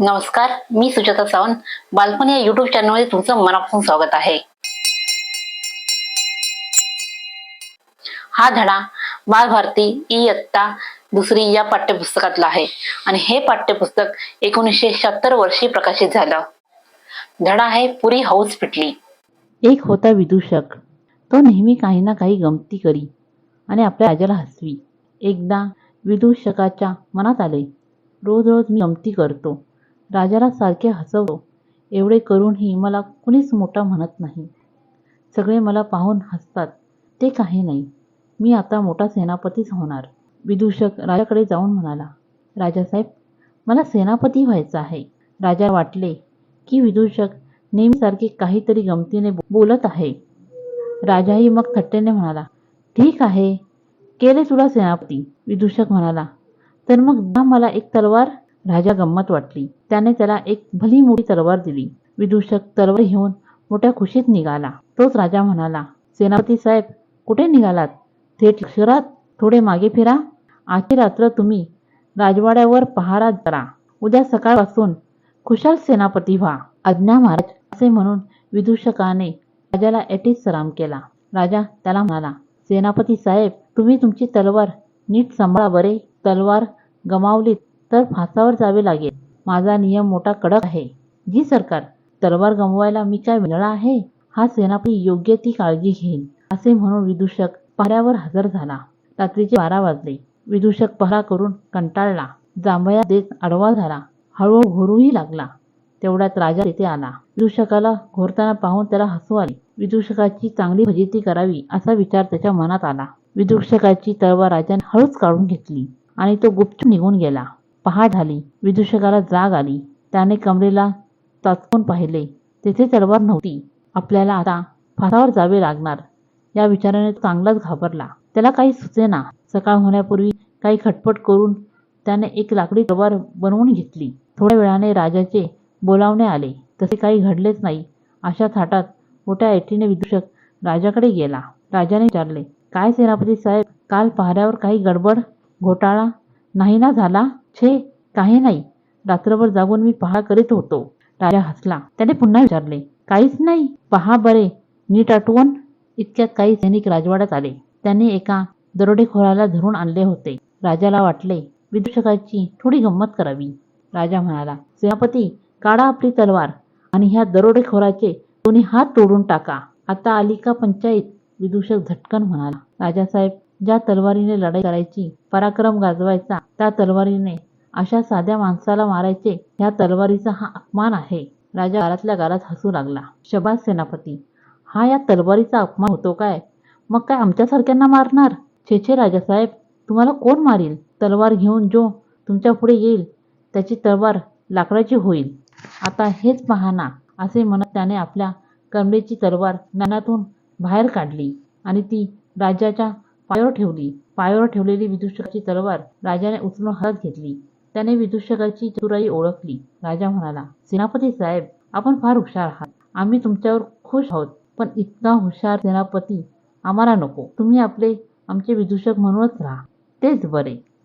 नमस्कार मी सुजाता सावंत. बालपण या युट्यूब चॅनलमध्ये तुमचं मनापासून स्वागत आहे. हा धडा बालभारती इयत्ता दुसरी या पाठ्यपुस्तकातला आहे. आणि हे पाठ्यपुस्तक एकोणीसशे शहात्तर वर्षी प्रकाशित झालं. धडा आहे पुरी हौस पिटली. एक होता विदूषक. तो नेहमी काही ना काही गमती करी आणि आपल्या राजाला हसवी. एकदा विदूषकाच्या मनात आले रोज रोज मी गमती करतो. राजाला सारखे हसवतो एवढे करूनही मला कुणीच मोठा म्हणत नाही. सगळे मला पाहून हसतात. ते काही नाही. मी आता मोठा सेनापतीच होणार. विदूषक राजाकडे जाऊन म्हणाला राजासाहेब मला सेनापती व्हायचं आहे. राजा वाटले की विदूषक नेहमीसारखे काहीतरी गमतीने बोलत आहे. राजाही मग थट्टेने म्हणाला ठीक आहे. केले तुला सेनापती. विदूषक म्हणाला तर मग मला एक तलवार राजा गंमत वाटली. त्याने त्याला एक भली मोठी तलवार दिली. विदूषक तलवार घेऊन मोठ्या खुशीत निघाला. तोच राजा म्हणाला सेनापती साहेब कुठे निघालात? थेट शहरात थोडे मागे फिरा. आजची रात्र तुम्ही राजवाड्यावर पहारा करा उद्या सकाळपासून खुशाल सेनापती व्हा. आज्ञा महाराज असे म्हणून विदूषकाने राजाला एटीस सलाम केला. राजा त्याला म्हणाला सेनापती साहेब तुम्ही तुमची तलवार नीट सांभाळा बरे. तलवार गमावलीत. तर फासावर जावे लागेल. माझा नियम मोठा कडक आहे. जी सरकार तलवार गमवायला मी काय मिळाला आहे? हा सेनापती योग्य ती काळजी घेईल असे म्हणून विदूषक पहाऱ्यावर हजर झाला. रात्रीचे बारा वाजले. विदूषक पहारा करून कंटाळला. जांभया देत आडवा झाला. हळूहळू घोरूही लागला. तेवढ्यात राजा तिथे आला. विदूषकाला घोरताना पाहून त्याला हसू आले. विदूषकाची चांगली फजिती करावी असा विचार त्याच्या मनात आला. विदूषकाची तळवार राजाने हळूच काढून घेतली आणि तो गुपचूप निघून गेला. पहाट झाली. विदूषकाला जाग आली. त्याने कमरेला चाचपून पाहिले. तेथे तलवार नव्हती. आपल्याला आता फासावर जावे लागणार. या विचाराने तो चांगलाच घाबरला. त्याला काही सुचेना सकाळ होण्यापूर्वी काही खटपट करून त्याने एक लाकडी तलवार बनवून घेतली. थोड्या वेळाने राजाचे बोलावणे आले. तसे काही घडलेच नाही. अशा थाटात मोठ्या ऐटीने विदूषक राजाकडे गेला. राजाने विचारले काय सेनापती साहेब काल पहाऱ्यावर काही गडबड घोटाळा नाही ना झाला? छे काही नाही. रात्रभर जागून मी पहा करीत होतो. राजा हसला. त्याने पुन्हा विचारले काहीच नाही? पहा बरे. नीट आठवण इतक्यात काही सैनिक राजवाड्यात आले. त्यांनी एका दरोडेखोराला धरून आणले होते. राजाला वाटले विदूषकाची थोडी गंमत करावी. राजा म्हणाला सेनापती काढा आपली तलवार आणि ह्या दरोडेखोराचे दोन्ही हात तोडून टाका. आता आली का पंचायत विदूषक झटकन म्हणाला. राजासाहेब ज्या तलवारीने लढाई करायची पराक्रम गाजवायचा त्या तलवारीने अशा साध्या माणसाला मारायचे ह्या तलवारीचा हा अपमान आहे. राजा गालातल्या गालात हसू लागला. शबाज सेनापती हा या तलवारीचा अपमान होतो काय? मग काय आमच्यासारख्यांना मारणार? छे छे राजासाहेब तुम्हाला कोण मारील? तलवार घेऊन जो तुमच्यापुढे येईल त्याची तलवार लाकडाची होईल. आता हेच पहा ना असे म्हणत त्याने आपल्या कमरेची तलवार ज्ञानातून बाहेर काढली आणि ती राजाच्या पायावर ठेवली. पायावर ठेवलेली विदूषकाची तलवार राजाने उचलून हातात घेतली. त्याने विदूषकाची चतुराई ओळखली. राजा म्हणाला सेनापती साहेब आपण फार हुशार आहात. आम्ही तुमच्यावर खुश आहोत. पण इतका हुशार सेनापती आम्हाला नको. तुम्ही आपले आमचे विदूषक म्हणूनच राहा. तेच बरे.